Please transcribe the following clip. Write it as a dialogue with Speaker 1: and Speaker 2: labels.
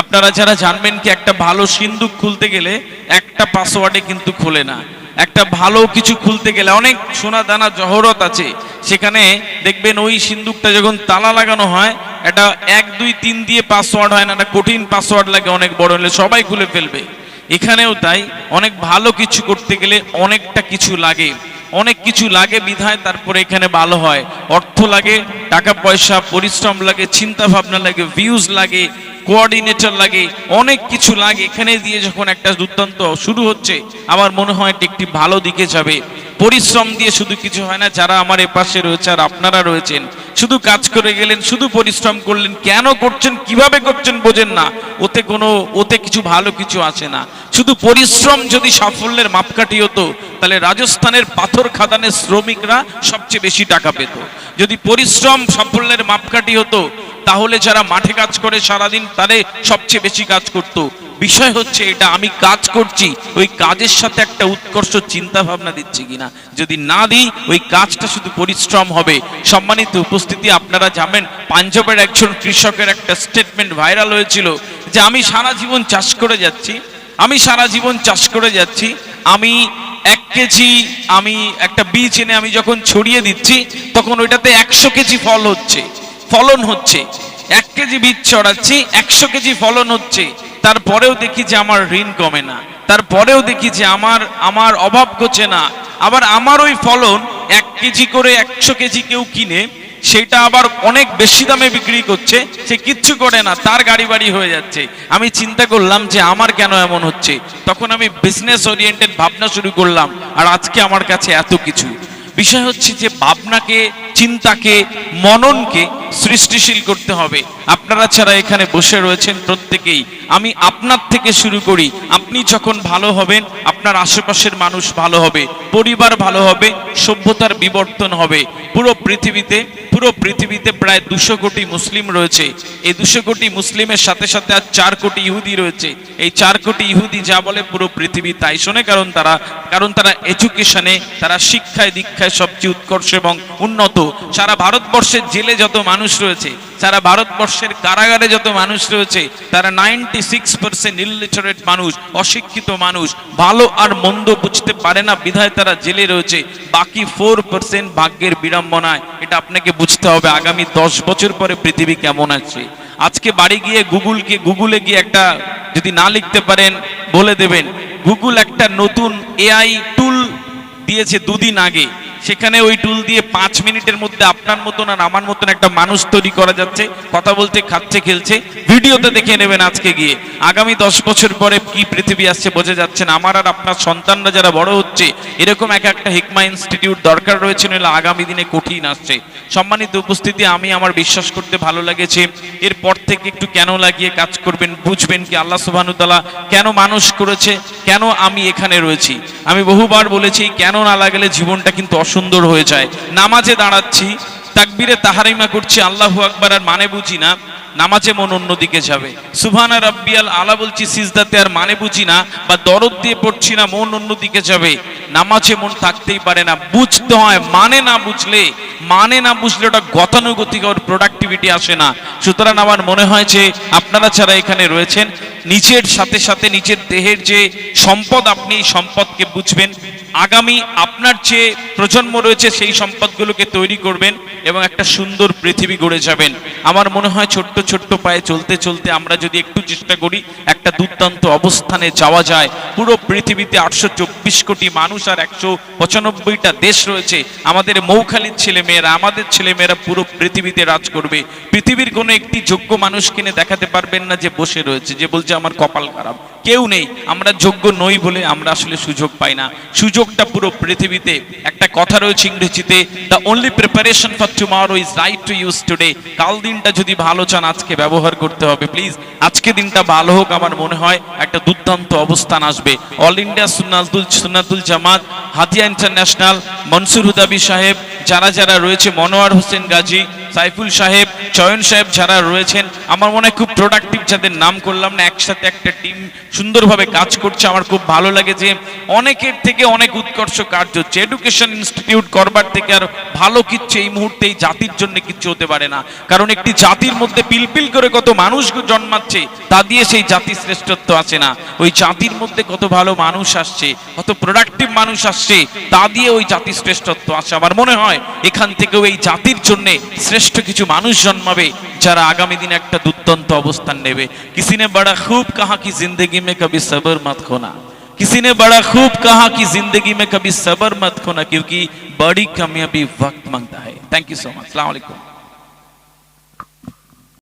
Speaker 1: আপনারা যারা জানবেন কি একটা ভালো সিন্দুক খুলতে গেলে একটা পাসওয়ার্ডে কিন্তু খোলে না। একটা ভালো কিছু খুলতে গেলে অনেক সোনা দানা জহরত আছে। সেখানে দেখবেন ওই সিন্দুকটা যখন তালা লাগানো হয়, এটা এক, দুই, তিন দিয়ে পাসওয়ার্ড হয় না, একটা কঠিন পাসওয়ার্ড লাগে অনেক বড় হলে সবাই খুলে ফেলবে। এখানেও তাই, অনেক ভালো কিছু করতে গেলে অনেকটা কিছু লাগে। অনেক কিছু লাগে বিধায় তারপরে এখানে ভালো হয়। অর্থ লাগে, টাকা পয়সা, পরিশ্রম লাগে, চিন্তা ভাবনা লাগে ভিউজ লাগে কোঅর্ডিনেটর লাগে, অনেক কিছু লাগে। এখানে দিয়ে যখন একটা দুর্দান্ত শুরু হচ্ছে, আমার মনে হয় এটি একটি ভালো দিকে যাবে। পরিশ্রম দিয়ে শুধু কিছু হয় না, যারা আমার এপাশে রয়েছে আর আপনারা রয়েছেন, শুধু কাজ করে গেলেন, শুধু পরিশ্রম করলেন, কেন করছেন, কীভাবে করছেন বোঝেন না। ওতে কোনো, ওতে কিছু ভালো কিছু আসে না। শুধু পরিশ্রম যদি সাফল্যের মাপকাঠি হতো, তাহলে রাজস্থানের পাথর খাদানের শ্রমিকরা সবচেয়ে বেশি টাকা পেত। যদি পরিশ্রম সাফল্যের মাপকাঠি হতো তাহলে যারা মাঠে কাজ করে সারাদিন তারে সবচেয়ে বেশি কাজ করত। বিষয় হচ্ছে এটা, আমি কাজ করছি, ওই কাজের সাথে একটা উৎকর্ষ চিন্তা ভাবনা দিচ্ছি কিনা। যদি না দিই, ওই কাজটা শুধু পরিশ্রম হবে। সম্মানিত উপস্থিতি, আপনারা জানেন, পাঞ্জাবের একজন কৃষকের একটা স্টেটমেন্ট ভাইরাল হয়েছিল যে, আমি সারা জীবন চাষ করে যাচ্ছি, আমি সারা জীবন চাষ করে যাচ্ছি, আমি এক কেজি, আমি একটা বীজ এনে আমি যখন ছড়িয়ে দিচ্ছি, তখন ওইটাতে একশো কেজি ফল হচ্ছে। ফলন হচ্ছে। এক কেজি বীজ ছড়াচ্ছি, একশো কেজি ফলন হচ্ছে। তারপরেও দেখি যে আমার ঋণ কমে না। তারপরেও দেখি যে আমার আমার অভাব ঘটছে না। আবার আমার ওই ফলন এক কেজি করে একশো কেজি কেউ কিনে, সেটা আবার অনেক বেশি দামে বিক্রি করছে, সে কিচ্ছু করে না, তার গাড়ি বাড়ি হয়ে যাচ্ছে। আমি চিন্তা করলাম যে আমার কেন এমন হচ্ছে? তখন আমি বিজনেস ওরিয়েন্টেড ভাবনা শুরু করলাম, আর আজকে আমার কাছে এত কিছু। বিষয় হচ্ছে যে ভাবনাকে, চিন্তাকে, মননকে সৃষ্টিশীল করতে হবে। আপনারা ছাড়া এখানে বসে রয়েছেন প্রত্যেকেই। আমি আপনার থেকে শুরু করি। আপনি যখন ভালো হবেন আপনার আশেপাশের মানুষ ভালো হবে, পরিবার ভালো হবে, সভ্যতার বিবর্তন হবে। পুরো পৃথিবীতে পুরো পৃথিবীতে প্রায় দুশো কোটি মুসলিম রয়েছে। এই দুশো কোটি মুসলিমের সাথে সাথে আর চার কোটি ইহুদি রয়েছে। এই চার কোটি ইহুদি যা বলে পুরো পৃথিবী তাই শোনে, কারণ তারা কারণ তারা এডুকেশনে, তারা শিক্ষায়, দীক্ষায় সবচেয়ে উৎকর্ষ এবং উন্নত। সারা ভারতবর্ষের জেলে যত মানুষ রয়েছে সারা ভারতবর্ষের কারাগারে যত মানুষ রয়েছে, তারা নাইনটি সিক্স পার্সেন্ট ইলিটারেট মানুষ, অশিক্ষিত মানুষ, ভালো আর মন্দ বুঝতে পারে না, বিধায় তারা জেলে রয়েছে। বাকি ফোর পার্সেন্ট ভাগ্যের বিড়ম্বনায়, এটা আপনাকে বুঝতে হবে আগামী দশ বছর পরে পৃথিবী কেমন আছে। আজকে বাড়ি গিয়ে গুগলকে, গুগলে গিয়ে একটা যদি না লিখতে পারেন, বলে দেবেন। গুগল একটা নতুন এআই টুল দিয়েছে দুদিন আগে। সেখানে ওই টুল দিয়ে পাঁচ মিনিটের মধ্যে আপনার মতন আর আমার মতন একটা মানুষ তৈরি করা যাচ্ছে, কথা বলতে, খাচ্ছে, খেলছে। ভিডিওতে দেখে নেবেন আজকে গিয়ে। আগামী দশ বছর পরে কি পৃথিবী আসছে বোঝা যাচ্ছে না। আমার আর আপনার সন্তানরা যারা বড় হচ্ছে, এরকম এক একটা হিকমা ইনস্টিটিউট দরকার রয়েছে, নইলে আগামী দিনে কঠিন আসছে। সম্মানিত উপস্থিতি, আমি আমার বিশ্বাস করতে ভালো লেগেছে। এরপর থেকে একটু কেন লাগিয়ে কাজ করবেন, বুঝবেন কি আল্লাহ সুবাহানুতালা কেন মানুষ করেছে, কেন আমি এখানে রয়েছি। আমি বহুবার বলেছি, কেন না লাগালে জীবনটা কিন্তু অসুন্দর হয়ে যায়। নামাজে দাঁড়াচ্ছি, তাকবিরে তাহারিমা করছি, আল্লাহু আকবার, আর মানে বুঝি না, নামাজে মন অন্যদিকে যাবে। সুবহানা রাব্বিয়াল আলা বলছি, সিজদাতে আর মানে বুঝি না, বা দরদ দিয়ে পড়ছি না, মন অন্যদিকে যাবে। নামাজে মন থাকতেই পারে না, বুঝতে হয় মানে না বুঝলে মানে না বুঝলে ওটা গতানুগতিক ওর প্রোডাক্টিভিটি আসে না। সুতরাং আমার মনে হয় যে, আপনারা যারা এখানে রয়েছেন, নিজের সাথে সাথে নিজের দেহের যে সম্পদ, আপনি সম্পদকে বুঝবেন। আগামী আপনার যে প্রজন্ম রয়েছে, সেই সম্পদগুলোকে তৈরি করবেন এবং একটা সুন্দর পৃথিবী গড়ে যাবেন। আমার মনে হয় ছোট্ট ছোট্ট পায়ে চলতে চলতে আমরা যদি একটু চেষ্টা করি, একটা দুর্দান্ত অবস্থানে যাওয়া যায়। পুরো পৃথিবীতে আটশো চব্বিশ কোটি মানুষ আর একশো পঁচানব্বইটা দেশ রয়েছে। আমাদের মৌখালির ছেলেমেয়েরা, আমাদের ছেলেমেয়েরা পুরো পৃথিবীতে রাজ করবে। পৃথিবীর কোনো একটি যোগ্য মানুষ কিনে দেখাতে পারবেন না যে বসে রয়েছে, যে বলছে আমার কপাল খারাপ। কেউ নেই, আমরা যোগ্য নই বলে আমরা আসলে সুযোগ পাই না। সুযোগটা পুরো পৃথিবীতে, একটা কথা রয়েছে ইংরেজিতে the only preparation for tomorrow is right to use today কাল দিনটা যদি ভালো চান, আজকে ব্যবহার করতে হবে। প্লিজ আজকে দিনটা ভালো হোক আমার মনে হয়, একটা দুর্দান্ত অবস্থান আসবে। All India Sunnatul Sunnatul Jamaat, Hatiya international, Mansoor Hudabi Sahib যারা যারা রয়েছে, মনোয়ার হোসেন গাজী, সাইফুল সাহেব, চয়ন সাহেব যারা রয়েছেন, আমার মনে হয় খুব প্রোডাক্টিভ যাদের নাম করলাম না, একসাথে একটা টিম সুন্দরভাবে কাজ করছে, আমার খুব ভালো লাগে যে অনেকের থেকে অনেক উৎকর্ষ কার্য হচ্ছে এডুকেশন ইনস্টিটিউট করবার থেকে আর ভালো কিচ্ছু এই মুহূর্তে এই জাতির জন্য কিচ্ছু হতে পারে না। কারণ একটি জাতির মধ্যে পিলপিল করে কত মানুষ জন্মাচ্ছে, তা দিয়ে সেই জাতির শ্রেষ্ঠত্ব আছে না। ওই জাতির মধ্যে কত ভালো মানুষ আসছে, কত প্রোডাক্টিভ মানুষ আসছে, তা দিয়ে ওই জাতির শ্রেষ্ঠত্ব আছে আমার মনে হয় এখান থেকেও এই জাতির জন্য শ্রেষ্ঠ কিছু মানুষ জন্মাবে যারা আগামী দিনে একটা দুর্দান্ত অবস্থান নেবে किसी ने बड़ा खूब कहा कि जिंदगी में कभी सब्र मत खोना किसी ने बड़ा खूब कहा कि जिंदगी में कभी सब्र मत खोना क्योंकि बड़ी कामयाबी वक्त मांगता है थैंक यू सो मच अस्सलाम वालेकुम